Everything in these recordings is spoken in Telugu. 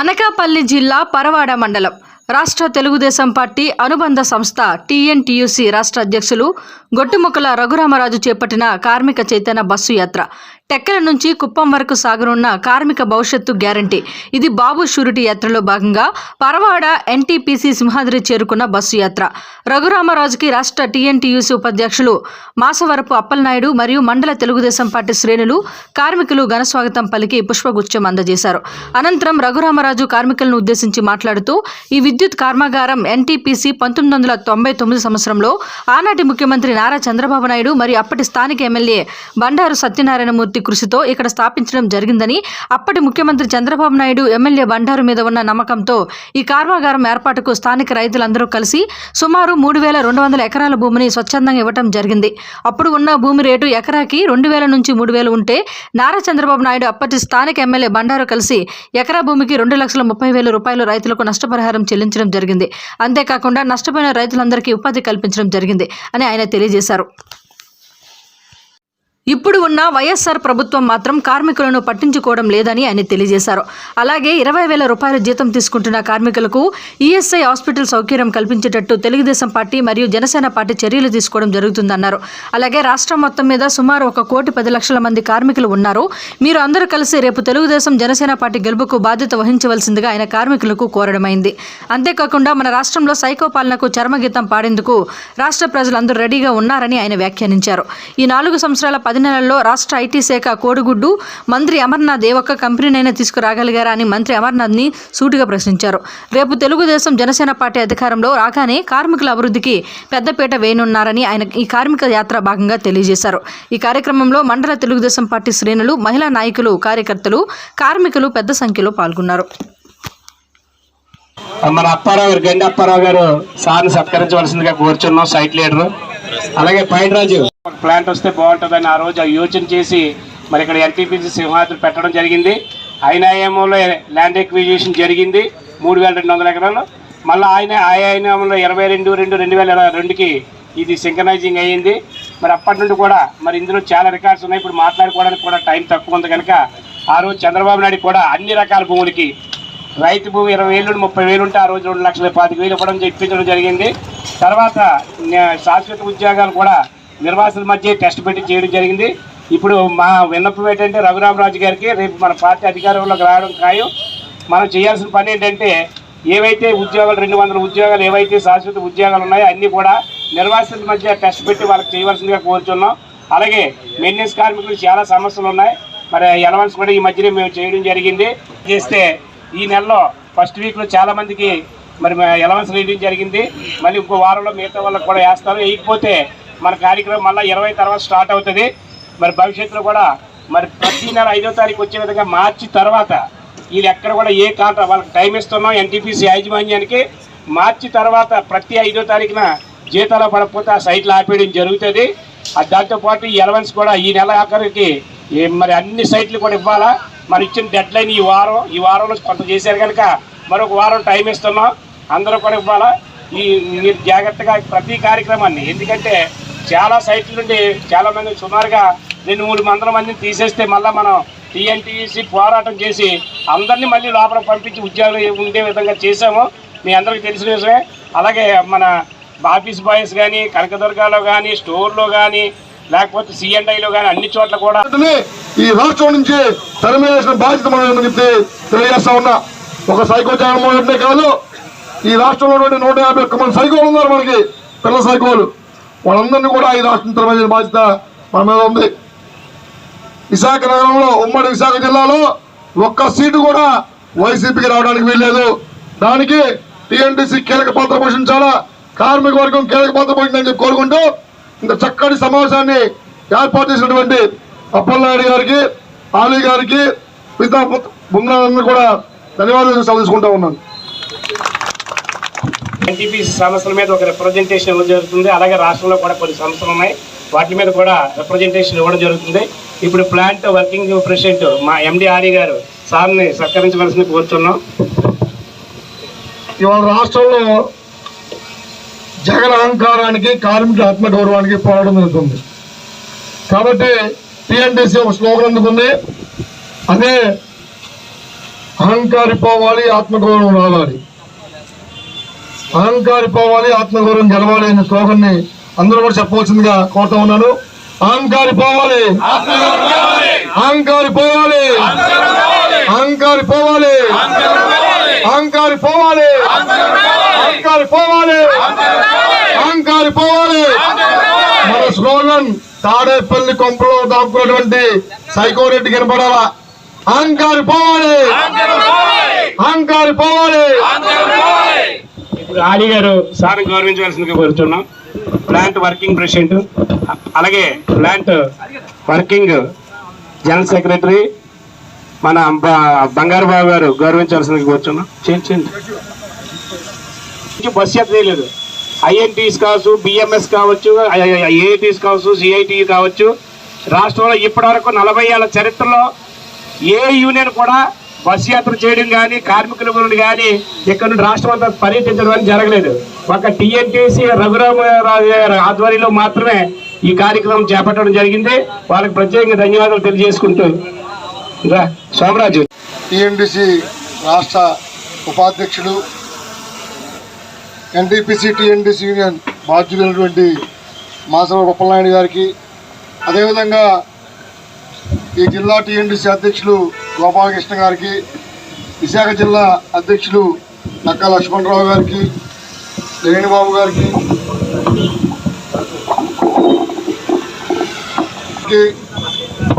అనకాపల్లి జిల్లా పరవాడ మండలం. రాష్ట్ర తెలుగుదేశం పార్టీ అనుబంధ సంస్థ టీఎన్టీయూసీ రాష్ట్ర అధ్యక్షులు గొట్టుముక్కల రఘురామరాజు చేపట్టిన కార్మిక చైతన్య బస్సు యాత్ర. టెక్కల నుంచి కుప్పం వరకు సాగనున్న కార్మిక భవిష్యత్తు గ్యారంటీ. ఇది బాబు షూరిటీ యాత్రలో భాగంగా పరవాడ ఎన్టీపీసీ సింహాద్రి చేరుకున్న బస్సు యాత్ర. రఘురామరాజుకి రాష్ట్ర టీఎన్టీయూసీ ఉపాధ్యక్షులు మాసవరపు అప్పలనాయుడు మరియు మండల తెలుగుదేశం పార్టీ శ్రేణులు కార్మికులు ఘనస్వాగతం పలికి పుష్పగుచ్చం అందజేశారు. అనంతరం రఘురామరాజు కార్మికులను ఉద్దేశించి మాట్లాడుతూ ఈ విద్యుత్ కర్మాగారం ఎన్టీపీసీ పంతొమ్మిది వందల తొంభై తొమ్మిది సంవత్సరంలో ఆనాటి ముఖ్యమంత్రి నారా చంద్రబాబు నాయుడు మరియు అప్పటి స్థానిక ఎమ్మెల్యే బండారు సత్యనారాయణమూర్తి కృషితో ఇక్కడ స్థాపించడం జరిగిందని అప్పటి ముఖ్యమంత్రి చంద్రబాబు నాయుడు ఎమ్మెల్యే బండారు మీద ఉన్న నమ్మకంతో ఈ కర్మాగారం ఏర్పాటుకు స్థానిక రైతులందరూ కలిసి సుమారు మూడు వేల రెండు వందల ఎకరాల భూమిని స్వచ్ఛందంగా ఇవ్వటం జరిగింది. అప్పుడు ఉన్న భూమి రేటు ఎకరాకి రెండు వేల నుంచి మూడు వేలు ఉంటే నారా చంద్రబాబు నాయుడు అప్పటి స్థానిక ఎమ్మెల్యే బండారు కలిసి ఎకరా భూమికి రెండు లక్షల ముప్పై వేల రూపాయలు రైతులకు నష్టపరిహారం చెల్లించడం జరిగింది. అంతేకాకుండా నష్టపోయిన రైతులందరికీ ఉపాధి కల్పించడం జరిగింది అని ఆయన తెలియజేశారు. ఇప్పుడు ఉన్న వైఎస్ఆర్ ప్రభుత్వం మాత్రం కార్మికులను పట్టించుకోవడం లేదని ఆయన తెలియజేశారు. అలాగే ఇరవై వేల రూపాయల జీతం తీసుకుంటున్న కార్మికులకు ఈఎస్ఐ హాస్పిటల్ సౌకర్యం కల్పించేటట్టు తెలుగుదేశం పార్టీ మరియు జనసేన పార్టీ చర్యలు తీసుకోవడం జరుగుతుందన్నారు. అలాగే రాష్ట్రం మొత్తం మీద సుమారు ఒక కోటి పది లక్షల మంది కార్మికులు ఉన్నారు. మీరు అందరూ కలిసి రేపు తెలుగుదేశం జనసేన పార్టీ గెలుపుకు బాధ్యత వహించవలసిందిగా ఆయన కార్మికులకు కోరడమైంది అంతేకాకుండా మన రాష్ట్రంలో సైకో పాలనకు చర్మగీతం పాడేందుకు రాష్ట్ర ప్రజలందరూ రెడీగా ఉన్నారని ఆయన వ్యాఖ్యానించారు. ఈ నాలుగు సంవత్సరాల పది నెలల్లో రాష్ట్ర ఐటీ శాఖ కోడిగుడ్డు మంత్రి అమర్నాథ్ ఏ ఒక్క కంపెనీనైనా తీసుకురాగలిగారా అని మంత్రి అమర్నాథ్ని సూటిగా ప్రశ్నించారు. రేపు తెలుగుదేశం జనసేన పార్టీ అధికారంలో రాగానే కార్మికుల అభివృద్ధికి పెద్దపీట వేయనున్నారని ఆయన ఈ కార్మిక యాత్ర భాగంగా తెలియజేశారు. ఈ కార్యక్రమంలో మండల తెలుగుదేశం పార్టీ శ్రేణులు మహిళా నాయకులు కార్యకర్తలు కార్మికులు పెద్ద సంఖ్యలో పాల్గొన్నారు. మన అప్పారావు గారు గండి అప్పారావు గారు సార్ని సత్కరించవలసిందిగా కోరుచున్నాం సైట్ లీడరు. అలాగే పైడరాజు ప్లాంట్ వస్తే బాగుంటుందని ఆ రోజు ఆ యోచన చేసి మరి ఇక్కడ ఎన్టీపీసీ సింహాద్రి పెట్టడం జరిగింది. ఐనాయంలో ల్యాండ్ ఎక్విజిషన్ జరిగింది మూడు వేల రెండు వందల ఎకరాలు మళ్ళీ ఆయన ఐనాయంలో ఇరవై రెండు రెండు రెండు వేల ఇరవై రెండుకి ఇది సింకనైజింగ్ అయ్యింది. మరి అప్పటి నుండి కూడా మరి ఇందులో చాలా రికార్డ్స్ ఉన్నాయి. ఇప్పుడు మాట్లాడుకోవడానికి కూడా టైం తక్కువ ఉంది కనుక ఆ రోజు చంద్రబాబు నాయుడు కూడా అన్ని రకాల భూములకి రైతు భూమి ఇరవై వేలు నుండి ముప్పై వేలు ఉంటే ఆ రోజు రెండు లక్షల పాతిక వేలు ఇవ్వడం చెప్పించడం జరిగింది. తర్వాత శాశ్వత ఉద్యోగాలు కూడా నిర్వాసుల మధ్య టెస్ట్ పెట్టి చేయడం జరిగింది. ఇప్పుడు మా విన్నపం ఏంటంటే రఘురామరాజు గారికి రేపు మన పార్టీ అధికారంలోకి రావడం ఖాయం. మనం చేయాల్సిన పని ఏంటంటే ఏవైతే ఉద్యోగాలు రెండు వందల ఉద్యోగాలు ఏవైతే శాశ్వత ఉద్యోగాలు ఉన్నాయో అన్నీ కూడా నిర్వాసితుల మధ్య టెస్ట్ పెట్టి వాళ్ళకి చేయవలసిందిగా కోరుచున్నాం. అలాగే మెయింటెనెన్స్ కార్మికులు చాలా సమస్యలు ఉన్నాయి. మరి ఎలవన్స్ కూడా ఈ మధ్యనే మేము చేయడం జరిగింది. చేస్తే ఈ నెలలో ఫస్ట్ వీక్లో చాలా మందికి మరి ఎలవన్స్ వేయడం జరిగింది. మళ్ళీ ఇంకో వారంలో మిగతా వాళ్ళకి కూడా వేస్తారు వేయకపోతే మన కార్యక్రమం మళ్ళీ ఇరవై తర్వాత స్టార్ట్ అవుతుంది. మరి భవిష్యత్తులో కూడా మరి ప్రతి నెల ఐదో తారీఖు వచ్చే విధంగా మార్చి తర్వాత వీళ్ళు ఎక్కడ కూడా ఏ కాంట్రా వాళ్ళకి టైం ఇస్తున్నాం ఎన్టీపీసీ యాజమాన్యానికి. మార్చి తర్వాత ప్రతి ఐదో తారీఖున జీతాలు పడకపోతే ఆ సైట్లు ఆపేయడం జరుగుతుంది. దాంతోపాటు ఈ ఎలవెన్స్ కూడా ఈ నెల ఆఖరికి మరి అన్ని సైట్లు కూడా ఇవ్వాలా? మరి ఇచ్చిన డెడ్ లైన్ ఈ వారం ఈ వారంలో కొంత చేశారు కనుక మరొక వారం టైం ఇస్తున్నాం. అందరూ కూడా ఇవ్వాలా? ఈ మీరు జాగ్రత్తగా ప్రతి కార్యక్రమాన్ని ఎందుకంటే చాలా సైట్ల నుండి చాలామంది సుమారుగా రెండు మూడు వందల మందిని తీసేస్తే మళ్ళీ మనం టీఎన్టీసీ పోరాటం చేసి అందరినీ మళ్ళీ లోపల పంపించి ఉద్యోగాలు ఉండే విధంగా చేసాము మీ అందరికీ తెలిసిన విషయమే. అలాగే మన ఆఫీస్ బాయ్స్ కానీ కనకదుర్గాలో కానీ స్టోర్లో కానీ లేకపోతే సిఎన్ఐలో కానీ అన్ని చోట్ల కూడా ఈ రాష్ట్రం నుంచి తరిమేసిన బాధ్యత మనం చెప్పి తెలియజేస్తా ఉన్నా. ఒక సైకో జగన్మోహన్ రెడ్డి కాదు ఈ రాష్ట్రంలో నూట యాభై ఒక్క మంది సైకోలు ఉన్నారు మనకి పిల్ల సైకోలు. వాళ్ళందరినీ కూడా ఈ రాష్ట్రం తరమైన బాధ్యత మన మీద ఉంది. విశాఖ నగరంలో ఉమ్మడి విశాఖ జిల్లాలో ఒక్క సీటు కూడా వైసీపీకి రావడానికి వీల్లేదు. దానికి టీఎన్టీసీ కీలక పాత్ర పోషించాలా? కార్మిక వర్గం కీలక పాత్ర పోషించాలని చెప్పి కోరుకుంటూ ఇంత చక్కటి సమావేశాన్ని ఏర్పాటు చేసినటువంటి అప్పలనాయుడు గారికి ఆలీ గారికి మిగతా బృందాలందరూ కూడా ధన్యవాదాలు తెలుసుకుంటా ఉన్నాను. ఎన్టీపీసీ సమస్యల మీద ఒక రిప్రజెంటేషన్ ఇవ్వడం జరుగుతుంది. అలాగే రాష్ట్రంలో కూడా కొన్ని సమస్యలు ఉన్నాయి. వాటి మీద కూడా రిప్రజెంటేషన్ ఇవ్వడం జరుగుతుంది. ఇప్పుడు ప్లాంట్ వర్కింగ్ ప్రెసిడెంట్ మా ఎండి ఆర్ఈ గారు సార్ని సత్కరించవలసింది కోరుతున్నాం ఇవాళ రాష్ట్రంలో జగన్ అహంకారానికి కార్మికుల ఆత్మగౌరవానికి పోరాటం జరుగుతుంది. కాబట్టి టీఎన్టీసీ ఒక స్లోగన్ అందుకుంది. అదే అహంకారి పోవాలి ఆత్మగౌరవం రావాలి. అహంకారి పోవాలి ఆత్మగౌరవం గెలవాలి అనే స్లోగన్ని అందరూ కూడా చెప్పవలసిందిగా కోరుతా ఉన్నాను. అహంకారి పోవాలి అహంకారి పోవాలి అహంకారి పోవాలి అహంకారి పోవాలి అహంకారి పోవాలి అహంకారి పోవాలి మన స్లోగన్ తాడేపల్లి కొంపలో దాక్కున్నటువంటి సైకోరెడ్డి కనపడాలా? అహంకారి పోవాలి! అహంకారి పోవాలి! ఇప్పుడు ఆడి గారు సార్ గౌరవించవలసిందిగా కోరుతున్నాం ప్లాంట్ వర్కింగ్ ప్రెసిడెంట్ అలాగే ప్లాంట్ వర్కింగ్ జనరల్ సెక్రటరీ మన బంగారు బాబు గారు గౌరవించవలసిందిగా కోరుతున్నాం చేయండి బస్సు బస్ ఐఎన్టీస్ కావచ్చు బిఎంఎస్ కావచ్చు ఏఐటీస్ కావచ్చు సిఐటి కావచ్చు రాష్ట్రంలో ఇప్పటివరకు నలభై ఏళ్ళ చరిత్రలో ఏ యూనియన్ కూడా బస్ యాత్ర చేయడం కానీ కార్మికుల గురించి కానీ ఇక్కడ నుండి రాష్ట్రం అంతా పర్యటించడం అని జరగలేదు. ఒక టీఎన్టీసీ రఘురామరాజు గారి ఆధ్వర్యంలో మాత్రమే ఈ కార్యక్రమం చేపట్టడం జరిగింది. వాళ్ళకి ప్రత్యేకంగా ధన్యవాదాలు తెలియజేసుకుంటూ సోమరాజు. టిఎన్డిసి రాష్ట్ర ఉపాధ్యక్షుడు ఎన్టీపీసీ టిఎన్డిసి యూనియన్ బాధ్యులైనటువంటి మాసవ గొప్పలనాయుడు గారికి అదేవిధంగా ఈ జిల్లా టిఎన్డిసి అధ్యక్షులు గోపాలకృష్ణ గారికి విశాఖ జిల్లా అధ్యక్షులు నక్కా లక్ష్మణరావు గారికి రేణుబాబు గారికి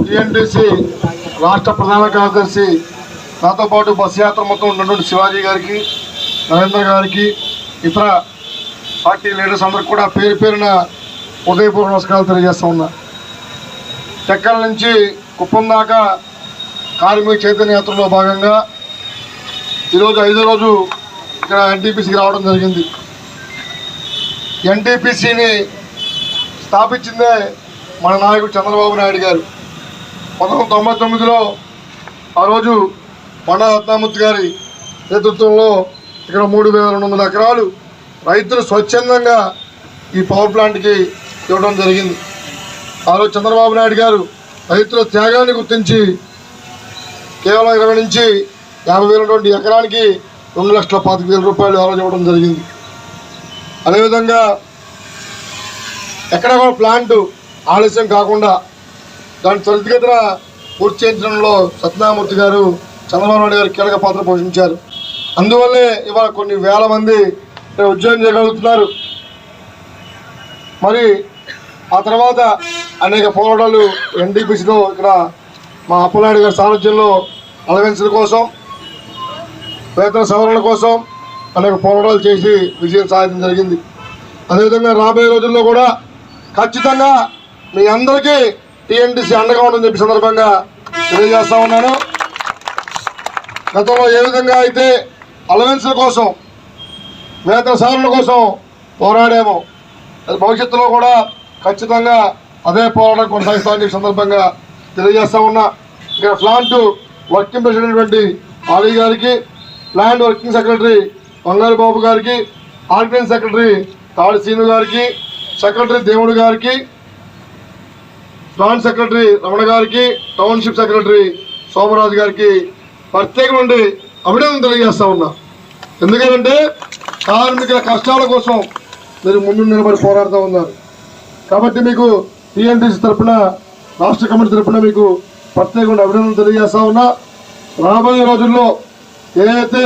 టిఎన్డిసి రాష్ట్ర ప్రధాన కార్యదర్శి నాతో పాటు బస్ యాత్ర మొత్తం ఉన్నటువంటి శివాజీ గారికి నరేంద్ర గారికి ఇతర పార్టీ లీడర్స్ అందరికి కూడా పేరు పేరున ఉదయపూర్వ నమస్కారాలు తెలియజేస్తూ ఉన్నా. చెక్కల నుంచి కుప్పం దాకా కార్మిక చైతన్య యాత్రలో భాగంగా ఈరోజు ఐదో రోజు ఇక్కడ ఎన్టీపీసీకి రావడం జరిగింది. ఎన్టీపీసీని స్థాపించిందే మన నాయకుడు చంద్రబాబు నాయుడు గారు. పంతొమ్మిది తొంభై తొమ్మిదిలో ఆ రోజు బండా రత్నామూర్తి గారి నేతృత్వంలో ఇక్కడ మూడు వేల రెండు వందల ఎకరాలు రైతులు స్వచ్ఛందంగా ఈ పవర్ ప్లాంట్కి ఇవ్వడం జరిగింది. ఆ రోజు చంద్రబాబు నాయుడు గారు రైతుల త్యాగాన్ని గుర్తించి కేవలం ఇరవై నుంచి యాభై వేల ఎకరానికి రెండు లక్షల పాతిక వేల రూపాయలు ఆ ఇవ్వడం జరిగింది. అదేవిధంగా ఎక్కడ కూడా ప్లాంట్ ఆలస్యం కాకుండా దాని త్వరితగతిన పూర్తి చేయించడంలో సత్యనామూర్తి గారు చంద్రబాబు నాయుడు గారు కీలక పాత్ర పోషించారు. అందువల్లే ఇవాళ కొన్ని వేల మంది ఉద్యోగం చేయగలుగుతున్నారు. మరి ఆ తర్వాత అనేక పోరాటాలు ఎన్డీపీసీలో ఇక్కడ మా అప్పలనాయుడు గారి సారథ్యంలో అలవెన్సుల కోసం వేతన సవరణ కోసం అనేక పోరాటాలు చేసి విజయం సాధించడం జరిగింది. అదేవిధంగా రాబోయే రోజుల్లో కూడా ఖచ్చితంగా మీ అందరికీ టీఎన్టీసీ అండగా ఉంటుందని చెప్పి సందర్భంగా తెలియజేస్తా ఉన్నాను. గతంలో ఏ విధంగా అయితే అలవెన్స్ల కోసం వేతన సవరణ కోసం పోరాడాము. అది భవిష్యత్తులో కూడా ఖచ్చితంగా అదే పోరాటం కొనసాగిస్తామని చెప్పి సందర్భంగా తెలియజేస్తా ఉన్నా. ఇక్కడ ప్లాంట్ వర్కింగ్ ప్రెసిడెంట్ ఆలీ గారికి plant working secretary Bangaru Babu గారికి ఆర్గనైజ్ సెక్రటరీ తాడి సీను గారికి సెక్రటరీ దేవుడు గారికి ప్లాంట్ సెక్రటరీ రమణ గారికి టౌన్షిప్ సెక్రటరీ సోమరాజు గారికి ప్రత్యేకమండి అభినందన తెలియజేస్తా ఉన్నా. ఎందుకంటే కార్మికుల కష్టాల కోసం మీరు ముందు నిలబడి పోరాడుతూ ఉన్నారు. కాబట్టి మీకు టీఎన్టీసీ తరఫున రాష్ట్ర కమిటీ తరఫున మీకు ప్రత్యేకంగా అభినందన తెలియజేస్తా ఉన్నా. రాబోయే రోజుల్లో ఏదైతే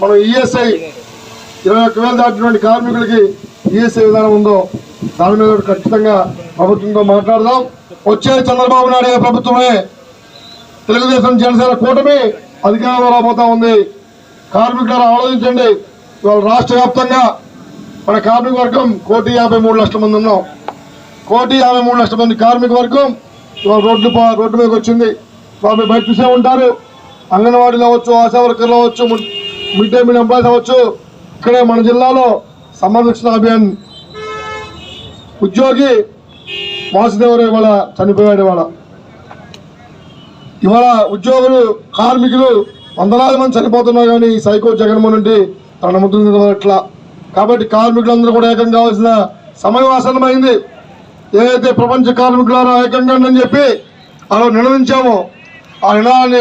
మనం ఈఎస్ఐ ఇరవై ఒక్క వేలు దాటినటువంటి కార్మికులకి ఈఎస్ఐ విధానం ఉందో దాని మీద ఖచ్చితంగా ప్రభుత్వంతో మాట్లాడదాం. వచ్చే చంద్రబాబు నాయుడు ప్రభుత్వమే తెలుగుదేశం జనసేన కూటమి అధికారంలో రాబోతా ఉంది. కార్మికులు ఆలోచించండి. ఇవాళ రాష్ట్ర వ్యాప్తంగా మన కార్మిక వర్గం కోటి యాభై మూడు లక్షల మంది ఉన్నాం. కోటి యాభై మూడు లక్షల మంది కార్మిక వర్గం ఇవాళ రోడ్డు రోడ్డు మీదకి వచ్చింది. వాళ్ళు బయట చూసే ఉంటారు. అంగన్వాడీలు అవ్వచ్చు ఆశా వర్కర్లు అవ్వచ్చు మిడ్- డే మీల్ ఎంప్లాయీస్ అవ్వచ్చు. ఇక్కడే మన జిల్లాలో సంబంధించిన అభియాన్ ఉద్యోగి వాసుదేవరు ఇవాళ చనిపోయాడు ఇవాళ. ఇవాళ ఉద్యోగులు కార్మికులు వందలాది మంది చనిపోతున్నారు కానీ ఈ సైకో జగన్మోహన్ రెడ్డి తన ముద్దు కాబట్టి కార్మికులందరూ కూడా ఏకం కావాల్సిన సమయం ఆసన్నమైంది. ఏదైతే ప్రపంచ కార్మికులారా ఏకంగా అని చెప్పి అలా నిర్ణయించామో ఆ నిర్ణయాన్ని